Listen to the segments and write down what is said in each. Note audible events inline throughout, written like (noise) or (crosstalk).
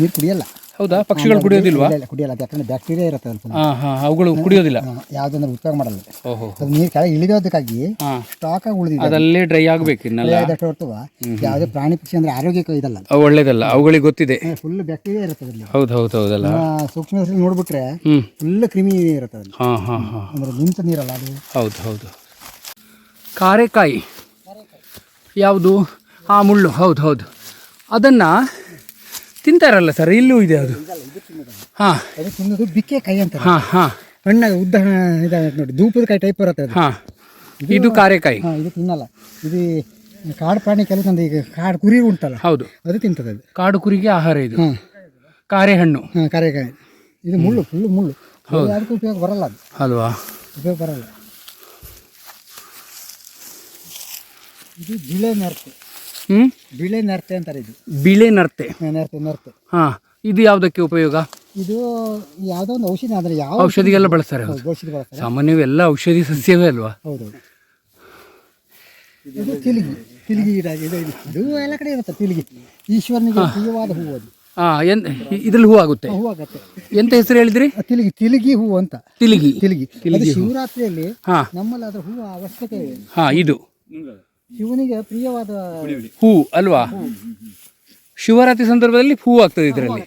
ನೀರು ಕುಡಿಯಲ್ಲ. ಹೌದಾ? ಪಕ್ಷಿಗಳು ಕುಡಿಯೋದಿಲ್ವಾ? ಇಲ್ಲ, ಇಲ್ಲ, ಕುಡಿಯಲ್ಲ. ಅದು ಯಾಕಂದ್ರೆ ಬ್ಯಾಕ್ಟೀರಿಯಾ ಇರುತ್ತೆ ಹಾ ಹಾ ಅವುಗಳು ಕುಡಿಯೋದಿಲ್ಲ. ಯಾವುದನ್ನ ಉಪಯೋಗ ಮಾಡಲ್ಲ. ಓಹೋ. ಅದು ನೀರು ಕೆಳಗೆ ಇಳಿದೋದಕ್ಕಾಗಿ ಹಾ. ಸ್ಟಾಕ್ ಆಗಿ ಉಳಿದಿದೆ ಅದಲ್ಲೇ ಡ್ರೈ ಆಗ್ಬೇಕು ಇನ್ನಲ್ಲ. ಯಾವುದೇ ಪ್ರಾಣಿ ಪಕ್ಷಿ ಅಂದ್ರೆ ಆರೋಗ್ಯಕ್ಕೆ ಇದಲ್ಲ ಅವು ಒಳ್ಳೇದಲ್ಲ. ಅವುಗಳಿಗೆ ಗೊತ್ತಿದೆ. ಫುಲ್ ಬ್ಯಾಕ್ಟೀರಿಯಾ ಇರುತ್ತೆ ಅದರಲ್ಲಿ. ಹೌದು ಹೌದು ಹೌದಲ್ಲ. ಆ, ಸೂಕ್ಷ್ಮ ನೋಡ್ಬಿಟ್ರೆ ಹ್ಮ್. ಫುಲ್ ಕ್ರಿಮಿ ಇರುತ್ತೆ ಅದ್ರಲ್ಲಿ. ಹಾ ಹಾ ಹಾ. ಅಂದ್ರೆ ನಿಂತ ನೀರಲ್ಲ ಅದು. ಹೌದು ಹೌದು. ಕಾರೆಕಾಯಿ. ಯಾವುದು? ಆ ಮುಳ್ಳು. ಹೌದು ಹೌದು. ಅದನ್ನು ತಿಂತಾರಲ್ಲ ಸರ್? ಇಲ್ಲೂ ಇದೆ ಅದು. ಹಾಂ. ಅದು ತಿನ್ನೋದು ಬಿಕ್ಕೆ ಕೈ ಅಂತ ಹಾಂ ಹಾಂ. ಹಣ್ಣಾಗ ಉದ್ದ ಇದಾಗುತ್ತೆ ನೋಡಿ ಧೂಪದ ಕಾಯಿ ಟೈಪ್ ಬರುತ್ತೆ ಅದು. ಹಾಂ. ಇದು ಕಾರೆಕಾಯಿ ಹಾಂ ಇದು ತಿನ್ನಲ್ಲ. ಇದು ಕಾಡು ಪ್ರಾಣಿ ಕೆಲಸಂದ ಈಗ ಕಾಡು ಕುರಿ ಉಂಟಲ್ಲ ಹೌದು. ಅದು ತಿಂತದೆ ಅದು. ಕಾಡು ಕುರಿಗೆ ಆಹಾರ ಇದು. ಹಾಂ. ಕಾರೆ ಹಣ್ಣು. ಹಾಂ ಕಾರೆಕಾಯಿ ಇದು ಮುಳ್ಳು ಫುಲ್ಲು ಮುಳ್ಳು. ಹೌದು. ಅದಕ್ಕೆ ಉಪಯೋಗ ಬರಲ್ಲ ಅದು. ಅಲ್ವಾ? ಉಪಯೋಗ ಬರಲ್ಲ. ಇದು ಜಿಳೆ ನರ್ತೆ ಹ್ಞೂ ಬಿಳೆ ನರ್ತೆ ಅಂತಾರೆ ಇದು. ಬಿಳೆ ನರ್ತೆ. ನರ್ತೆ ನರ್ತೆ. ಹಾಂ ಇದು ಯಾವುದಕ್ಕೆ ಉಪಯೋಗ? ಇದು ಯಾವುದೋ ಒಂದು ಔಷಧಿ ಆದರೆ ಯಾವ ಔಷಧಿಗೆಲ್ಲ ಬಳಸ್ತಾರೆ ಔಷಧಿ ಬಳಸ್ತಾರೆ. ಸಾಮಾನ್ಯವಾಗಿ ಎಲ್ಲ ಔಷಧಿ ಸಸ್ಯವೇ ಅಲ್ವಾ? ಹೌದು ಇದು ತಿಲಿಗಿ ತಿಲಿಗಿ ಗಿಡ ಇದು ಇದು. ಎಲ್ಲ ಕಡೆ ಇರುತ್ತೆ ತಿಲಿಗಿ. ಈಶ್ವರನಿಗೆ ಪ್ರಿಯವಾದ ಹೂವು ಅದು. ಹಾಂ ಎನ್ ಇದ್ರಲ್ಲಿ ಹೂ ಆಗುತ್ತೆ. ಹೂ ಆಗುತ್ತೆ. ಎಂತ ಹೆಸರು ಹೇಳಿದ್ರಿ? ತಿಲಗಿ ತಿಲಿಗಿ ತಿಲಿಗಿ ಹೂವು ಅಂತ. ತಿಲಿಗಿ. ತಿಲಿಗಿ. ಅದು ಶಿವರಾತ್ರಿಯಲ್ಲಿ ಹಾಂ. ನಮ್ಮಲ್ಲಿ ಅದರ ಹೂವು ಅವಶ್ಯಕತೆ ಇದೆ ಹಾಂ ಇದು. ಶಿವನಿಗೆ ಪ್ರಿಯವಾದ ಹೂ ಅಲ್ವಾ? ಶಿವರಾತ್ರಿ ಸಂದರ್ಭದಲ್ಲಿ ಹೂ ಆಗ್ತದೆ ಇದರಲ್ಲಿ.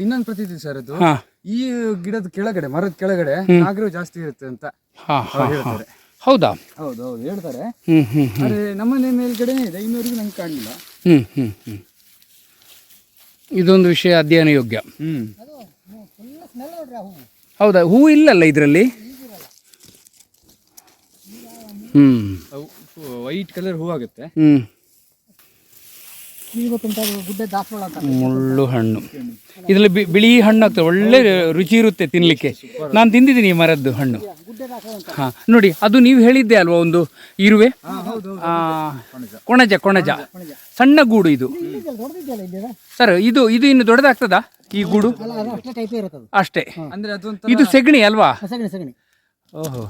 ಇನ್ನೊಂದು ಪ್ರತೀತಿ ಸರ್ ಅದು. ಹಾ. ಈ ಗಿಡದ ಕೆಳಗಡೆ ಮರದ ಕೆಳಗಡೆ ನಾಗರು ಜಾಸ್ತಿ ಇರುತ್ತೆ ಅಂತ ಹಾ ಹಾ ಹಾ. ಹೌದಾ? ಹೌದು ಹೌದು ಹೇಳ್ತಾರೆ. ಹ್ಮ್ ಹ್ಮ್ ಹ್ಮ್. ಆದ್ರೆ ನಮ್ಮನೆ ಮೇಲ್ಗಡೆನೇ ಇದೆ ಇನ್ನೂರಿಗೆ ನಂಗೆ ಕಾಣಲಿಲ್ಲ. ಹ್ಮ್ ಹ್ಮ್ ಹ್ಮ್. ಇದೊಂದು ವಿಷಯ ಅಧ್ಯಯನ ಯೋಗ್ಯ. ಹ್ಮ್. ಹೌದಾ? ಹೂ ಇಲ್ಲಲ್ಲ ಇದರಲ್ಲಿ? ಹ್ಮ್. ವೈಟ್ ಕಲರ್ ಹೂ ಆಗುತ್ತೆ. ದಾಸವಾಳ ಮುಳ್ಳು ಹಣ್ಣು. ಇದರಲ್ಲಿ ಬಿಳಿ ಹಣ್ಣು ಆಗ್ತದೆ. ಒಳ್ಳೆ ರುಚಿ ಇರುತ್ತೆ ತಿನ್ನಲಿಕ್ಕೆ ನಾನು ತಿಂದಿದ್ದೀನಿ ಈ ಮರದ್ದು ಹಣ್ಣು. ಹಾ ನೋಡಿ ಅದು ನೀವು ಹೇಳಿದ್ದೆ ಅಲ್ವಾ ಒಂದು ಇರುವೆ? ಆ, ಕೊಣಜ. ಕೊಣಜ ಸಣ್ಣ ಗೂಡು ಇದು. ಸರ್ ಇದು ಇದು ಇನ್ನು ದೊಡ್ಡದಾಗ್ತದಾ ಈ ಗೂಡು? ಅಲ್ಲ ಅಷ್ಟೇ ಟೈಪೇ ಇರುತ್ತೆ ಅದು. ಅಷ್ಟೇ. ಅಂದ್ರೆ ಅದೊಂದು ಇದು ಸೆಗಣಿ ಅಲ್ವಾ? ಆ, ಸಗಣಿ ಸಗಣಿ. ಓಹೋ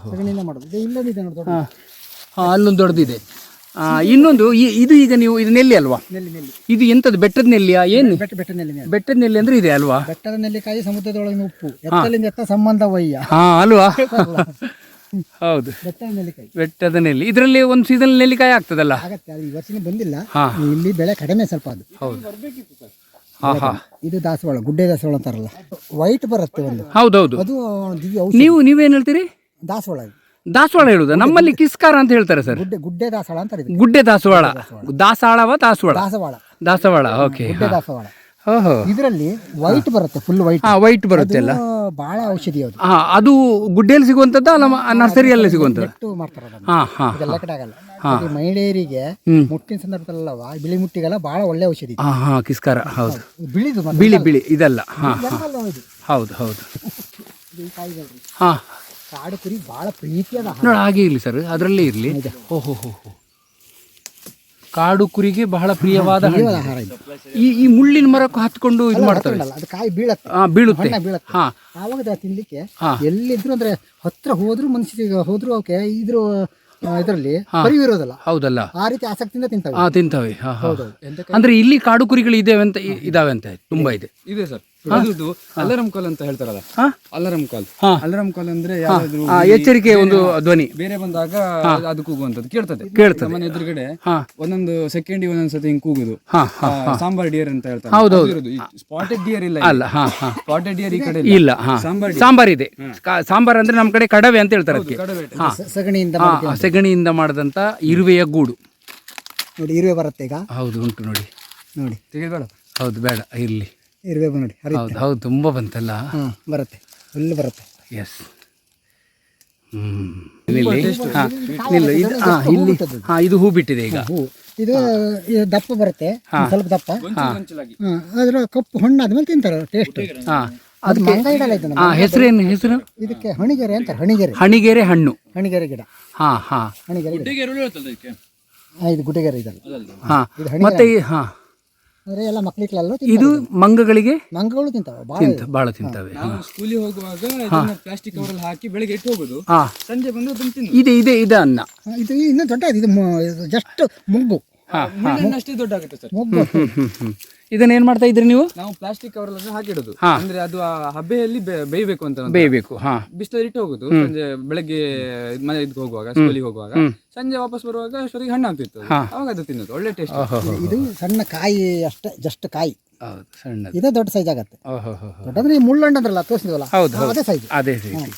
ಅಲ್ಲೊಂದು ದೊಡ್ಡದಿದೆ. ಆ, ಇನ್ನೊಂದು ಈ- ಇದು ಈಗ ನೀವು ಇದು ನೆಲ್ಲಿ ಅಲ್ವಾ? ನೆಲ್ಲಿ ನೆಲ್ಲಿ. ಇದು ಎಂತದ್ದು ಬೆಟ್ಟದ ನೆಲ್ಲಿಯಾ? ಏನು? ಬೆಟ್ಟ ಬೆಟ್ಟ ನೆಲ್ಲಿ ನೆಲ್ಲಿ. ಬೆಟ್ಟದ ನೆಲ್ಲಿ ಅಂದ್ರೆ ಇದೆ ಅಲ್ವಾ? ಬೆಟ್ಟದ ನೆಲ್ಲಿಕಾಯಿ ಸಮುದ್ರದೊಳಗಿನ ಉಪ್ಪು. ಎತ್ತಲಿಂದ ಎತ್ತ ಸಂಬಂಧ ವಯ್ಯ. ಹಾ ಅಲ್ವಾ? (laughs) ಹೌದು. ಬೆಟ್ಟದ ನೆಲ್ಲಿಕಾಯಿ ಬೆಟ್ಟದ ನೆಲ್ಲಿ. ಇದರಲ್ಲಿ ಒಂದು ಸೀಸನ್ ನೆಲ್ಲಿಕಾಯಿ ಆಗ್ತದಲ್ಲ? ಆಗತ್ತೆ ಈ ಬಂದಿಲ್ಲ. ಹಾ. ಇಲ್ಲಿ ಬೆಳೆ ಕಡಿಮೆ ಸ್ವಲ್ಪ ಅದು. ಹೌದು. ಹಾ ಹಾ. ಇದು ದಾಸವಾಳ ಗುಡ್ಡೆ ದಾಸವಾಳ ಅಂತಾರಲ್ಲ. ವೈಟ್ ಬರುತ್ತೆ ಒಂದು. ಹೌದೌದು. ಅದು ದಿವ್ಯ ಔಷಧಿ. ನೀವು ನೀವೇನು ಹೇಳ್ತೀರಿ? ದಾಸವಾಳ ಇದು. ದಾಸವಾಳ ಹೇಳುದು? ನಮ್ಮಲ್ಲಿ ಕಿಸ್ಕಾರ ಅಂತ ಹೇಳ್ತಾರೆ ಸರ್. ಗುಡ್ಡೆ ಗುಡ್ಡೆ ದಾಸವಾಳ ಅಂತ ಇದಕ್ಕೆ. ಗುಡ್ಡೆ ದಾಸವಾಳ. ದಾಸಾಳ ದಾಸವಾಳ. ದಾಸವಾಳ? ದಾಸವಾಳ. ಓಕೆ ಗುಡ್ಡೆ ದಾಸವಾಳ. ಓಹೋ. ಇದರಲ್ಲಿ ವೈಟ್ ಬರುತ್ತೆ ಫುಲ್ ವೈಟ್ ಹಾ ವೈಟ್ ಬರುತ್ತೆ ಅಲ್ಲ ಬಹಳ ಔಷಧಿ ಅದು. ಹಾ ಅದು ಗುಡ್ಡೆಯಲ್ಲಿ ಸಿಗುವಂಥದ್ದ ಅಲ್ಲ ನರ್ಸರಿಯಲ್ಲಿ ಸಿಗುವಂತದ್ದು ನೆಟ್ಟು ಮಾಡ್ತಾರೆ ಅದನ್ನ. ಹಾ ಹಾ ಇದೆಲ್ಲ ಕಡೆ ಆಗಲ್ಲ. ಈ ಮಹಿಳೆಯರಿಗೆ. ಮುಟ್ಟಿನ ಸಂದರ್ಭದಲ್ಲವ ಬಿಳಿ ಮುಟ್ಟಿಗೆಲ್ಲ ಬಹಳ ಒಳ್ಳೆ ಔಷಧಿ. ಇದು. ಹಾ ಹಾ ಕಿಸ್ಕಾರ ಹೌದು. ಬಿಳಿದು ಮತ್ತೆ ಬಿಳಿ ಬಿಳಿ ಇದಲ್ಲ. ಹಾ ಎಲ್ಲಲ್ಲ ಇದು. ಹೌದು ಹೌದು. (laughs) ಇದು ಈ ಕಾಯಿಗಳ್ರಿ. ಹಾ. ಕಾಡು ಕುರಿ ಬಹಳ ಪ್ರೀತಿಯಾದ. ನೋಡಿ ಹಾಗೆ ಇರಲಿ ಸರ್ ಅದರಲ್ಲೇ ಇರಲಿ. ಓಹೋ ಹೋ ಹೋ ಕಾಡು ಕುರಿಗೆ ಬಹಳ ಪ್ರಿಯವಾದ ಆಹಾರ ಇದು. ಈ ಈ ಮುಳ್ಳಿನ ಮರಕ್ಕೂ ಹತ್ಕೊಂಡು ಇದು ಮಾಡ್ತಾರೆ. ಅಲ್ಲ, ಅದು ಕಾಯಿ ಬೀಳತ್ತೆ. ಹಾ ಬೀಳುತ್ತೆ. ಹಣ್ಣ ಬೀಳತ್ತೆ. ಹಾ. ಆವಾಗ ಅದು ತಿನ್ಲಿಕ್ಕೆ ಹಾ. ಎಲ್ಲಿದ್ರು ಅಂದ್ರೆ ಹತ್ರ ಹೋದ್ರು ಮನುಷ್ಯರಿಗೆ ಹೋದ್ರು ಅವಕ್ಕೆ ಇದ್ರು ಇದರಲ್ಲಿ ಪರಿವಿರೋದಲ್ಲ ಹೌದಲ್ಲ. ಆ ರೀತಿ ಆಸಕ್ತಿಯಿಂದ ತಿಂತಾವೆ. ಹಾ ತಿಂತವೆ. ಹಾ ಹಾ. ಅಂದ್ರೆ ಇಲ್ಲಿ ಕಾಡು ಕುರಿಗಳು ಇದಾವೆ ಅಂತ ಇದಾವೆ ಅಂತ ತುಂಬಾ ಇದೆ. ಇದೆ ಸರ್. ಅದು ಅಲಾರಂ ಕಾಲ್ ಅಂತ ಹೇಳ್ತಾರಲ್ಲ? ಹಾ. Alarm call. ಹಾ. ಅಲಾರಂ ಕಾಲ್ ಅಂದ್ರೆ ಯಾವ್ದಾದ್ರು ಎಚ್ಚರಿಕೆ ಒಂದು ಧ್ವನಿ. ಬೇರೆ ಬಂದಾಗ ಅದು ಕೂಗುವಂತದ್ದು ಕೇಳ್ತದೆ. ಕೇಳ್ತದೆ. ಮನೆ ಎದುರುಗಡೆ ಒಂದೊಂದು ಸೆಕೆಂಡ್ ಒಂದೊಂದ್ ಸತಿ ಹಿಂಗ್ ಕೂಗುದು. ಸಾಂಬಾರ್ ಡಿಯರ್ ಅಂತ ಹೇಳ್ತಾರೆ. ಹೌದು ಸ್ಪಾಟೆಡ್ ಡಿಯರ್ ಇಲ್ಲ ಅಲ್ಲ ಹಾ ಹಾ. ಸ್ಪಾಟೆಡ್ ಡಿಯರ್ ಈ ಕಡೆ ಇಲ್ಲ. ಸಾಂಬಾರ್ ಸಾಂಬಾರ್ ಇದೆ. ಕಾ- ಸಾಂಬಾರ್ ಅಂದ್ರೆ ನಮ್ಮ ಕಡೆ ಕಡವೆ ಅಂತ ಹೇಳ್ತಾರೆ ಅದಕ್ಕೆ. ಸಗಣಿಯಿಂದ ಆ ಸೆಗಣಿಯಿಂದ ಮಾಡಿದಂತ ಇರುವೆಯ ಗೂಡು. ನೋಡಿ ಇರುವೆ ಬರುತ್ತೆ ಈಗ. ಹೌದು ಉಂಟು ನೋಡಿ. ನೋಡಿ. ಹೌದು ಬೇಡ ಇರ್ಲಿ. ಇರುವೆ ಬ- ನೋಡಿ ಹೌದು ಹೌದು ತುಂಬಾ ಬಂತಲ್ಲ? ಹಾ ಬರುತ್ತೆ ಫುಲ್ ಬರುತ್ತೆ. Yes hmm. ನಿಲ್ಲಿ ಇದು ಹಾ ಇಲ್ಲಿ ಹಾ ಇದು ಹೂ ಬಿಟ್ಟಿದೆ ಈಗ. ಹೂ ಇದು ಇದು ದಪ್ಪ ಬರುತ್ತೆ ಸ್ವಲ್ಪ ದಪ್ಪ. ಅದರ ಹಾ, ಅದ್ರ ಕಪ್ಪು ಹಣ್ಣು ಆದ್ಮೇಲೆ ತಿಂತಾರೆ ಟೇಸ್ಟ್ ಹಾ. ಅದು ಮಂಗ ಇಡಲ್ಲ ಹೆಸರೇನು ಹೆಸರು ಇದಕ್ಕೆ ಹಣಿಗೆರೆ ಅಂತಾರೆ ಹಣಿಗೆರೆ. ಹಣಿಗೆರೆ ಹಣ್ಣು. ಹಣಿಗೆರೆ ಗಿಡ. ಹಾ ಹಾ. ಹಣಿಗೆರೆ ಇದು ಗುಡ್ಡೆಗೆರೆ ಇದಲ್ಲ. ಹಾ. ಮತ್ತೆ ಈ- ಹಾ. ಅಂದ್ರೆ ಎಲ್ಲ ಇದು ಮಂಗಗಳಿಗೆ ಮಂಗಗಳು ತಿಂತಾವೆ ಬಹಳ ತಿಂತಾವೆ ಭಾಳ ತಿಂತವೆ. ನಾವು ಸ್ಕೂಲಿಗೆ ಹೋಗುವಾಗ ಇದನ್ನ ಪ್ಲಾಸ್ಟಿಕ್ ಕವರಲ್ಲಿ ಹಾಕಿ ಬೆಳಗ್ಗೆ ಇಟ್ಟು ಹೋಗುದು. ಹಾ. ಸಂಜೆ ಬಂದು ಅದನ್ನ ತಿನ್ನು ಇದೆ ಇದೆ ಇದೆ ಅನ್ನ. ಇದು ಇನ್ನೂ ದೊಡ್ಡ ಇದು ಜಸ್ಟ್ ಮುಗ್ಗು. ಹಾ ಮುಳ್ಳೆಣ್ಣೆ ಅಷ್ಟೇ ದೊಡ್ಡ ಆಗುತ್ತೆ ಸರ್. ಮುಗ್ಗು ಹ್ಮ್ ಹ್ಮ್ ಹ್ಮ್ ಇದನ್ನ ಏನ್ ಮಾಡ್ತಾ ಇದ್ರಿ ನೀವು? ನಾವು ಪ್ಲಾಸ್ಟಿಕ್ ಕವರ್ ಎಲ್ಲ ಹಾಕಿಡೋದು. ಅಂದ್ರೆ ಅದು ಆ ಹಬ್ಬೆಯಲ್ಲಿ ಬೇಯಬೇಕು ಅಂತ. ಬೇಯಬೇಕು ಹಾ. ಬಿಸಿಲಲ್ಲಿ ಇಟ್ಟು ಹೋಗುದು. ಸಂಜೆ ಬೆಳಗ್ಗೆ ಇದ್ ಮನೆ ಇದ್ ಹೋಗುವಾಗ ಸ್ಕೂಲಿಗೆ ಹೋಗುವಾಗ. ಸಂಜೆ ವಾಪಸ್ ಬರುವಾಗ ಅಷ್ಟೊತ್ತಿಗೆ ಹಣ್ಣು ಆಗ್ತಿತ್ತು. ಅವಾಗ ಅದು ತಿನ್ನೋದು. ಒಳ್ಳೆ ಟೇಸ್ಟ್ ಇದು ಸಣ್ಣ ಕಾಯಿ ಅಷ್ಟೇ ಜಸ್ಟ್ ಕಾಯಿ. ಹೌದು ಸಣ್ಣದು. ಇದೇ ದೊಡ್ಡ ಸೈಜ್ ಆಗತ್ತೆ. ದೊಡ್ಡಂದ್ರೆ ಈ ಮುಳ್ಳಣ್ಣಂದ್ರಲ್ಲ ತೋರಿಸಿದ್ವಲ್ಲ ಅದೇ ಸೈಜ್ ಅದೇ ರೀತಿ